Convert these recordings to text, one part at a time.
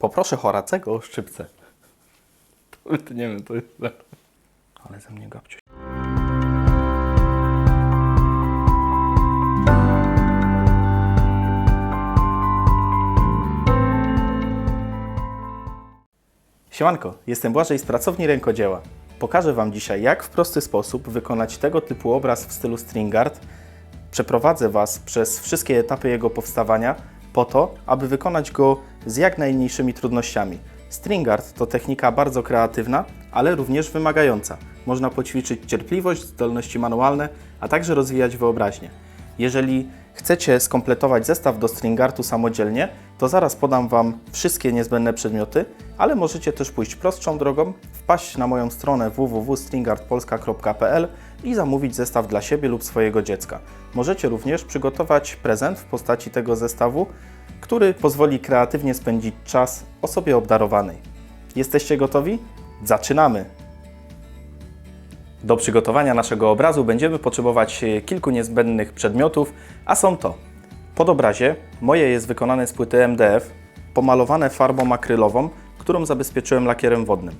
Poproszę Horacego o szczypce. To, nie wiem, to jest... Ale ze mnie gabciu. Siemanko, jestem Błażej z Pracowni Rękodzieła. Pokażę Wam dzisiaj, jak w prosty sposób wykonać tego typu obraz w stylu string art. Przeprowadzę Was przez wszystkie etapy jego powstawania po to, aby wykonać go z jak najmniejszymi trudnościami. String art to technika bardzo kreatywna, ale również wymagająca. Można poćwiczyć cierpliwość, zdolności manualne, a także rozwijać wyobraźnię. Jeżeli chcecie skompletować zestaw do stringartu samodzielnie, to zaraz podam Wam wszystkie niezbędne przedmioty, ale możecie też pójść prostszą drogą, wpaść na moją stronę www.stringartpolska.pl i zamówić zestaw dla siebie lub swojego dziecka. Możecie również przygotować prezent w postaci tego zestawu, który pozwoli kreatywnie spędzić czas osobie obdarowanej. Jesteście gotowi? Zaczynamy! Do przygotowania naszego obrazu będziemy potrzebować e, kilku niezbędnych przedmiotów, a są to podobrazie, moje jest wykonane z płyty MDF, pomalowane farbą akrylową, którą zabezpieczyłem lakierem wodnym.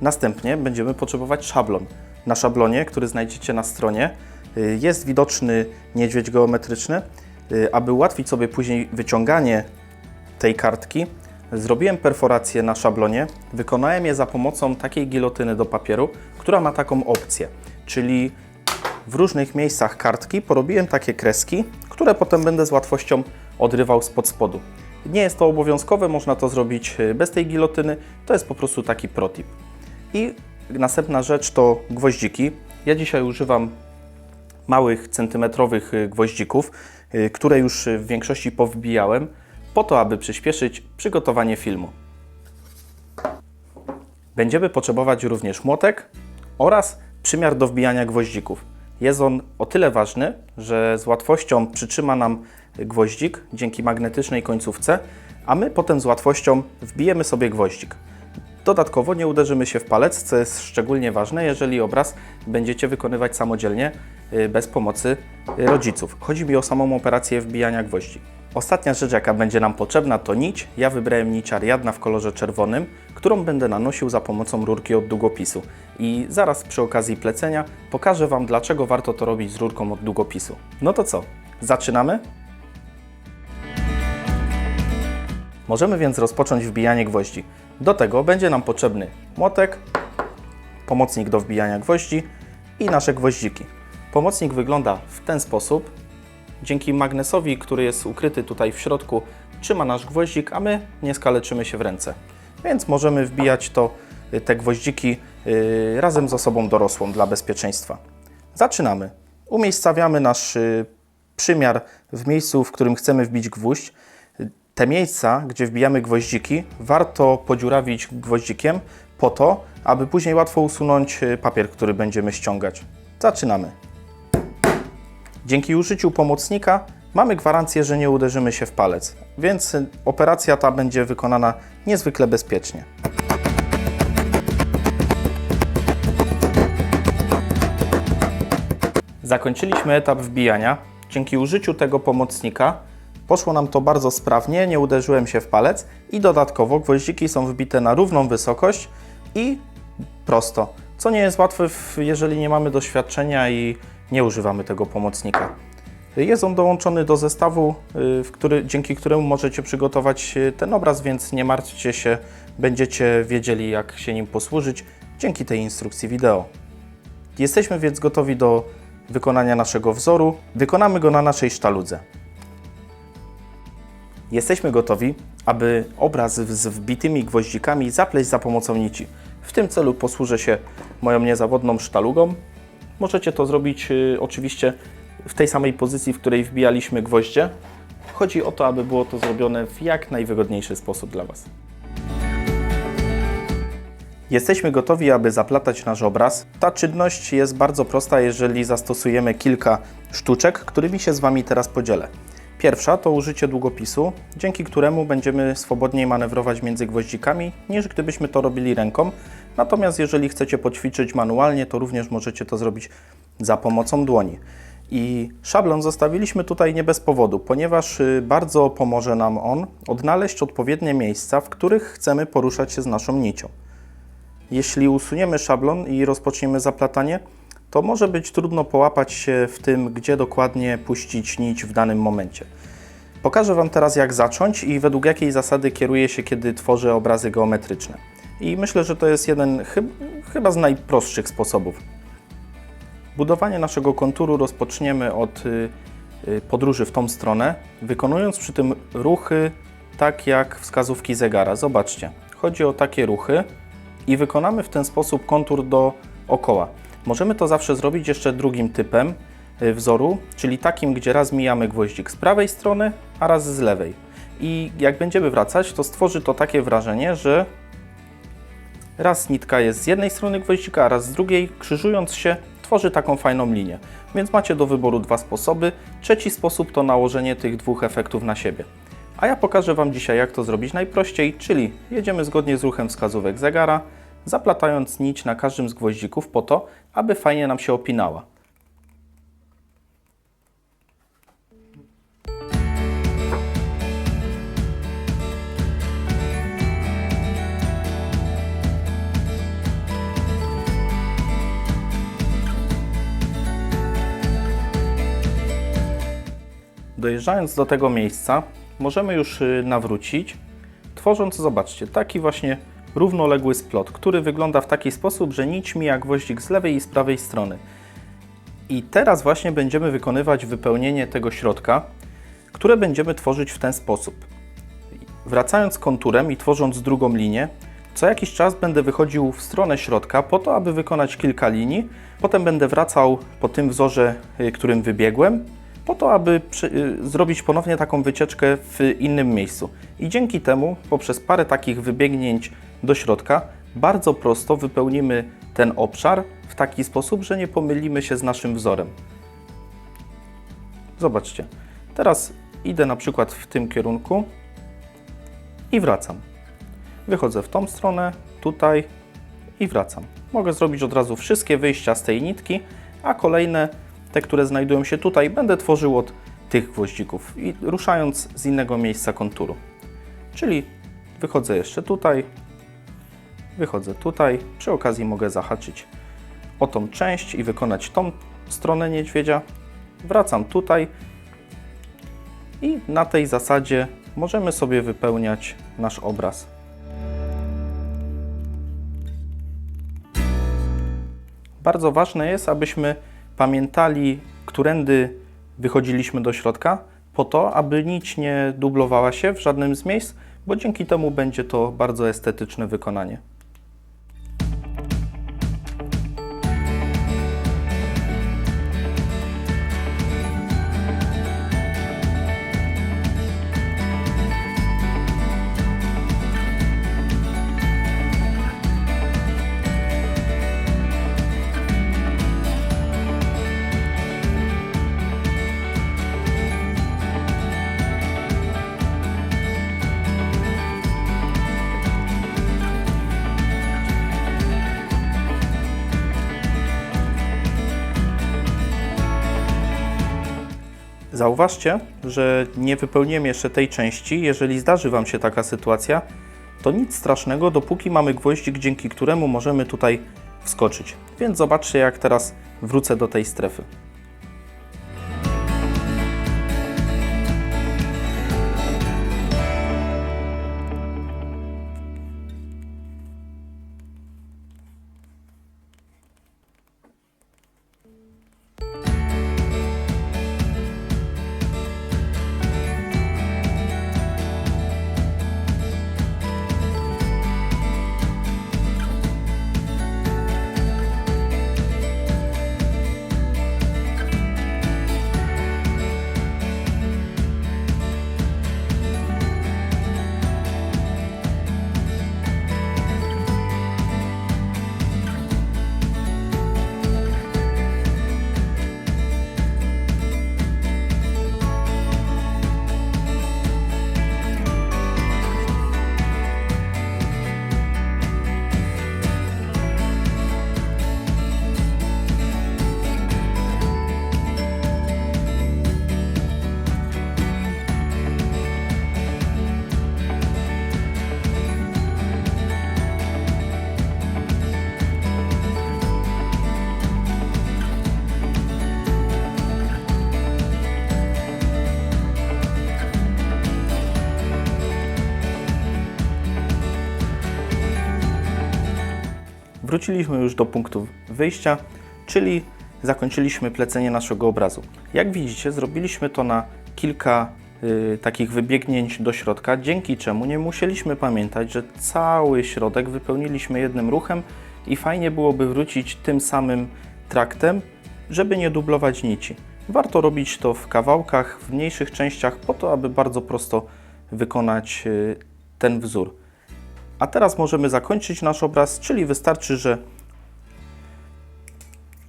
Następnie będziemy potrzebować szablon. Na szablonie, który znajdziecie na stronie, y, jest widoczny niedźwiedź geometryczny. Y, Aby ułatwić sobie później wyciąganie tej kartki, zrobiłem perforację na szablonie. Wykonałem je za pomocą takiej gilotyny do papieru, która ma taką opcję, czyli w różnych miejscach kartki porobiłem takie kreski, które potem będę z łatwością odrywał spod spodu. Nie jest to obowiązkowe, można to zrobić y, bez tej gilotyny, to jest po prostu taki protip. I następna rzecz to gwoździki. Ja dzisiaj używam małych centymetrowych y, gwoździków, y, które już y, w większości powbijałem, po to, aby przyspieszyć przygotowanie filmu. Będziemy potrzebować również młotek oraz przymiar do wbijania gwoździków. Jest on o tyle ważny, że z łatwością przytrzyma nam gwoździk dzięki magnetycznej końcówce, a my potem z łatwością wbijemy sobie gwoździk. Dodatkowo nie uderzymy się w palec, co jest szczególnie ważne, jeżeli obraz będziecie wykonywać samodzielnie, y, bez pomocy y, rodziców. Chodzi mi o samą operację wbijania gwoździ. Ostatnia rzecz, jaka będzie nam potrzebna, to nić. Ja wybrałem nić Ariadna w kolorze czerwonym, którą będę nanosił za pomocą rurki od długopisu. I zaraz przy okazji plecenia pokażę Wam, dlaczego warto to robić z rurką od długopisu. No to co, zaczynamy? Możemy więc rozpocząć wbijanie gwoździ. Do tego będzie nam potrzebny młotek, pomocnik do wbijania gwoździ i nasze gwoździki. Pomocnik wygląda w ten sposób. Dzięki magnesowi, który jest ukryty tutaj w środku, trzyma nasz gwoździk, a my nie skaleczymy się w ręce. Więc możemy wbijać to, y, te gwoździki y, razem z osobą dorosłą dla bezpieczeństwa. Zaczynamy. Umiejscawiamy nasz y, przymiar w miejscu, w którym chcemy wbić gwóźdź. Te miejsca, gdzie wbijamy gwoździki, warto podziurawić gwoździkiem po to, aby później łatwo usunąć y, papier, który będziemy ściągać. Zaczynamy. Dzięki użyciu pomocnika mamy gwarancję, że nie uderzymy się w palec, więc y, operacja ta będzie wykonana niezwykle bezpiecznie. Zakończyliśmy etap wbijania. Dzięki użyciu tego pomocnika poszło nam to bardzo sprawnie, nie uderzyłem się w palec i dodatkowo gwoździki są wbite na równą wysokość i prosto, co nie jest łatwe, jeżeli nie mamy doświadczenia i nie używamy tego pomocnika. Jest on dołączony do zestawu, y, który, dzięki któremu możecie przygotować y, ten obraz, więc nie martwcie się, będziecie wiedzieli jak się nim posłużyć dzięki tej instrukcji wideo. Jesteśmy więc gotowi do wykonania naszego wzoru. Wykonamy go na naszej sztaludze. Jesteśmy gotowi, aby obraz z wbitymi gwoździkami zapleść za pomocą nici. W tym celu posłużę się moją niezawodną sztalugą. Możecie to zrobić y, oczywiście w tej samej pozycji, w której wbijaliśmy gwoździe. Chodzi o to, aby było to zrobione w jak najwygodniejszy sposób dla Was. Jesteśmy gotowi, aby zaplatać nasz obraz. Ta czynność jest bardzo prosta, jeżeli zastosujemy kilka sztuczek, którymi się z Wami teraz podzielę. Pierwsza to użycie długopisu, dzięki któremu będziemy swobodniej manewrować między gwoździkami, niż gdybyśmy to robili ręką. Natomiast jeżeli chcecie poćwiczyć manualnie, to również możecie to zrobić za pomocą dłoni. I szablon zostawiliśmy tutaj nie bez powodu, ponieważ y, bardzo pomoże nam on odnaleźć odpowiednie miejsca, w których chcemy poruszać się z naszą nicią. Jeśli usuniemy szablon i rozpoczniemy zaplatanie, to może być trudno połapać się w tym, gdzie dokładnie puścić nić w danym momencie. Pokażę Wam teraz, jak zacząć i według jakiej zasady kieruję się, kiedy tworzę obrazy geometryczne. I myślę, że to jest jeden chyb chyba z najprostszych sposobów. Budowanie naszego konturu rozpoczniemy od y, y, podróży w tą stronę, wykonując przy tym ruchy tak jak wskazówki zegara. Zobaczcie, chodzi o takie ruchy i wykonamy w ten sposób kontur dookoła. Możemy to zawsze zrobić jeszcze drugim typem y, wzoru, czyli takim, gdzie raz mijamy gwoździk z prawej strony, a raz z lewej. I jak będziemy wracać, to stworzy to takie wrażenie, że raz nitka jest z jednej strony gwoździka, a raz z drugiej, krzyżując się, tworzy taką fajną linię. Więc macie do wyboru dwa sposoby. Trzeci sposób to nałożenie tych dwóch efektów na siebie. A ja pokażę Wam dzisiaj, jak to zrobić najprościej, czyli jedziemy zgodnie z ruchem wskazówek zegara, zaplatając nić na każdym z gwoździków po to, aby fajnie nam się opinała. Dojeżdżając do tego miejsca, możemy już y, nawrócić, tworząc, zobaczcie, taki właśnie równoległy splot, który wygląda w taki sposób, że nić mija gwoździk z lewej i z prawej strony. I teraz właśnie będziemy wykonywać wypełnienie tego środka, które będziemy tworzyć w ten sposób. Wracając konturem i tworząc drugą linię, co jakiś czas będę wychodził w stronę środka po to, aby wykonać kilka linii. Potem będę wracał po tym wzorze, y, którym wybiegłem, po to, aby przy, y, zrobić ponownie taką wycieczkę w innym miejscu. I dzięki temu, poprzez parę takich wybiegnięć do środka, bardzo prosto wypełnimy ten obszar w taki sposób, że nie pomylimy się z naszym wzorem. Zobaczcie. Teraz idę na przykład w tym kierunku i wracam. Wychodzę w tą stronę, tutaj i wracam. Mogę zrobić od razu wszystkie wyjścia z tej nitki, a kolejne, te, które znajdują się tutaj, będę tworzył od tych gwoździków i ruszając z innego miejsca konturu. Czyli wychodzę jeszcze tutaj, wychodzę tutaj, przy okazji mogę zahaczyć o tą część i wykonać tą stronę niedźwiedzia. Wracam tutaj i na tej zasadzie możemy sobie wypełniać nasz obraz. Bardzo ważne jest, abyśmy pamiętali, którędy wychodziliśmy do środka, po to, aby nić nie dublowała się w żadnym z miejsc, bo dzięki temu będzie to bardzo estetyczne wykonanie. Zauważcie, że nie wypełniłem jeszcze tej części. Jeżeli zdarzy Wam się taka sytuacja, to nic strasznego, dopóki mamy gwoździk, dzięki któremu możemy tutaj wskoczyć. Więc zobaczcie, jak teraz wrócę do tej strefy. Wróciliśmy już do punktu wyjścia, czyli zakończyliśmy plecenie naszego obrazu. Jak widzicie, zrobiliśmy to na kilka y, takich wybiegnięć do środka, dzięki czemu nie musieliśmy pamiętać, że cały środek wypełniliśmy jednym ruchem i fajnie byłoby wrócić tym samym traktem, żeby nie dublować nici. Warto robić to w kawałkach, w mniejszych częściach, po to, aby bardzo prosto wykonać y, ten wzór. A teraz możemy zakończyć nasz obraz, czyli wystarczy, że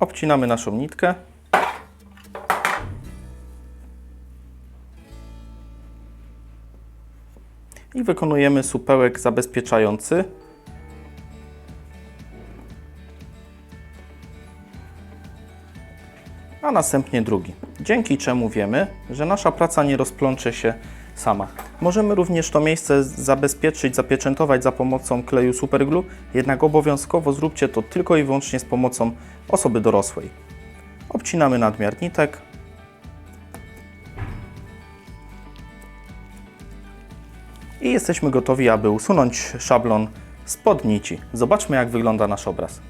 obcinamy naszą nitkę. I wykonujemy supełek zabezpieczający. A następnie drugi. Dzięki czemu wiemy, że nasza praca nie rozplącze się sama. Możemy również to miejsce zabezpieczyć, zapieczętować za pomocą kleju superglue, jednak obowiązkowo zróbcie to tylko i wyłącznie z pomocą osoby dorosłej. Obcinamy nadmiar nitek. I jesteśmy gotowi, aby usunąć szablon spod nici. Zobaczmy, jak wygląda nasz obraz.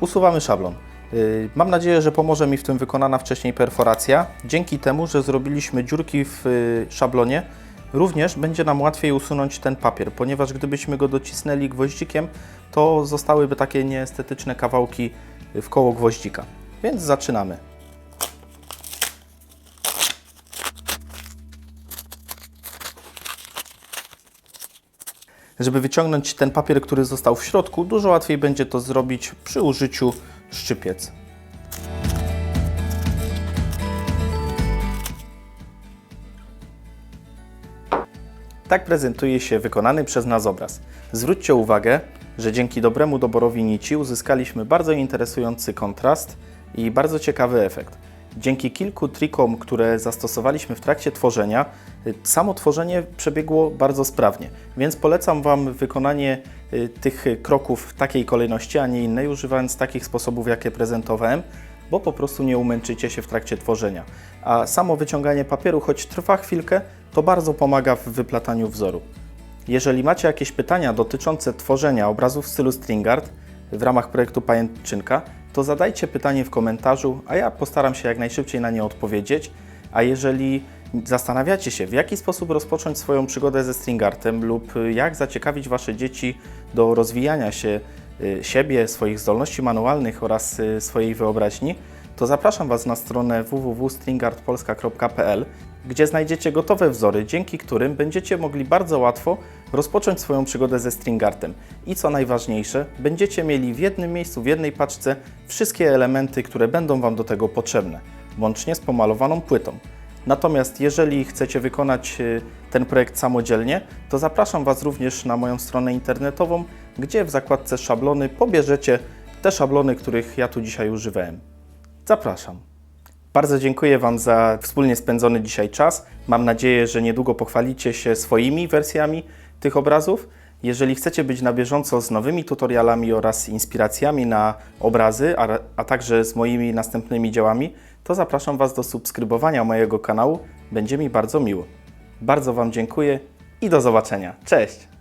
Usuwamy szablon. Yy, Mam nadzieję, że pomoże mi w tym wykonana wcześniej perforacja. Dzięki temu, że zrobiliśmy dziurki w yy, szablonie, również będzie nam łatwiej usunąć ten papier, ponieważ gdybyśmy go docisnęli gwoździkiem, to zostałyby takie nieestetyczne kawałki w koło gwoździka. Więc zaczynamy. Żeby wyciągnąć ten papier, który został w środku, dużo łatwiej będzie to zrobić przy użyciu szczypiec. Tak prezentuje się wykonany przez nas obraz. Zwróćcie uwagę, że dzięki dobremu doborowi nici uzyskaliśmy bardzo interesujący kontrast i bardzo ciekawy efekt. Dzięki kilku trikom, które zastosowaliśmy w trakcie tworzenia, y, samo tworzenie przebiegło bardzo sprawnie, więc polecam Wam wykonanie y, tych kroków w takiej kolejności, a nie innej, używając takich sposobów, jakie prezentowałem, bo po prostu nie umęczycie się w trakcie tworzenia. A samo wyciąganie papieru, choć trwa chwilkę, to bardzo pomaga w wyplataniu wzoru. Jeżeli macie jakieś pytania dotyczące tworzenia obrazów w stylu string art w ramach projektu Pajęczynka, to zadajcie pytanie w komentarzu, a ja postaram się jak najszybciej na nie odpowiedzieć. A jeżeli zastanawiacie się, w jaki sposób rozpocząć swoją przygodę ze string artem lub jak zaciekawić Wasze dzieci do rozwijania się y, siebie, swoich zdolności manualnych oraz y, swojej wyobraźni, to zapraszam Was na stronę www.stringartpolska.pl, gdzie znajdziecie gotowe wzory, dzięki którym będziecie mogli bardzo łatwo rozpocząć swoją przygodę ze stringartem. I co najważniejsze, będziecie mieli w jednym miejscu, w jednej paczce wszystkie elementy, które będą Wam do tego potrzebne, łącznie z pomalowaną płytą. Natomiast jeżeli chcecie wykonać y, ten projekt samodzielnie, to zapraszam Was również na moją stronę internetową, gdzie w zakładce szablony pobierzecie te szablony, których ja tu dzisiaj używałem. Zapraszam. Bardzo dziękuję Wam za wspólnie spędzony dzisiaj czas. Mam nadzieję, że niedługo pochwalicie się swoimi wersjami tych obrazów. Jeżeli chcecie być na bieżąco z nowymi tutorialami oraz inspiracjami na obrazy, a, a także z moimi następnymi dziełami, to zapraszam Was do subskrybowania mojego kanału. Będzie mi bardzo miło. Bardzo Wam dziękuję i do zobaczenia. Cześć!